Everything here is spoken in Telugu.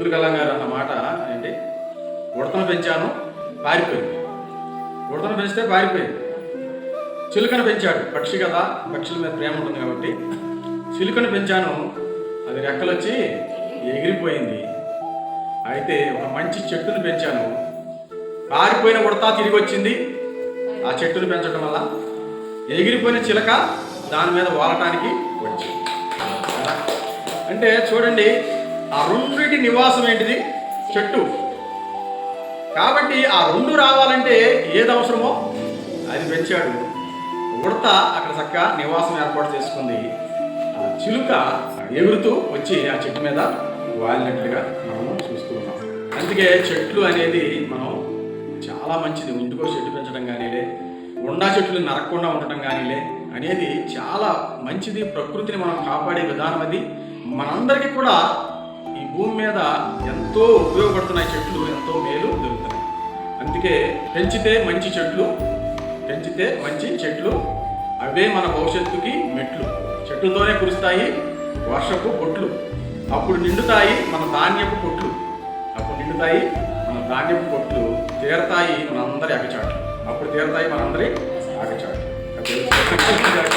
అబ్దుల్ కలాం గారు అన్న మాట ఏంటి? ఉడతను పెంచాను పారిపోయింది. ఉడతను పెంచితే పారిపోయింది. చిలుకను పెంచాడు. పక్షి కదా పక్షుల మీద ప్రేమ ఉంటుంది కాబట్టి. చిలుకను పెంచాను. అది రెక్కలొచ్చి ఎగిరిపోయింది. అయితే ఒక మంచి చెట్టును పెంచాను. పారిపోయిన ఉడత తిరిగి వచ్చింది ఆ చెట్టును పెంచడం వల్ల ఎగిరిపోయిన చిలక దాని మీద వాలటానికి వచ్చింది. అంటే చూడండి ఆ రెండింటి నివాసం ఏంటిది? చెట్టు. కాబట్టి ఆ రెండు రావాలంటే ఏది అవసరమో అది పెంచాడు. ఉడత అక్కడ చక్కగా నివాసం ఏర్పాటు చేసుకుంది. ఆ చిలుక ఎగురుతూ వచ్చి ఆ చెట్టు మీద వాలినట్లుగా మనము చూస్తూ ఉన్నాం. అందుకే చెట్లు అనేది మనం చాలా మంచిది. ఇంటికో చెట్టు పెంచడం కానీలే ఉండా చెట్లు నరకకుండా ఉండటం కానీలే అనేది చాలా మంచిది. ప్రకృతిని మనం కాపాడే విధానం అది. మనందరికీ కూడా భూమి మీద ఎంతో ఉపయోగపడుతున్నాయి చెట్లు ఎంతో మేలు దొరుకుతాయి. అందుకే పెంచితే మంచి చెట్లు పెంచితే మంచి చెట్లు అవే మన భవిష్యత్తుకి మెట్లు. చెట్లతోనే కురుస్తాయి వర్షపు పొట్లు. అప్పుడు నిండుతాయి మన ధాన్యపు పొట్లు. అప్పుడు నిండుతాయి మన ధాన్యపు పొట్లు. తీరతాయి మనందరి అగచాట్లు. అప్పుడు తీరతాయి మనందరి అగచాట్లు.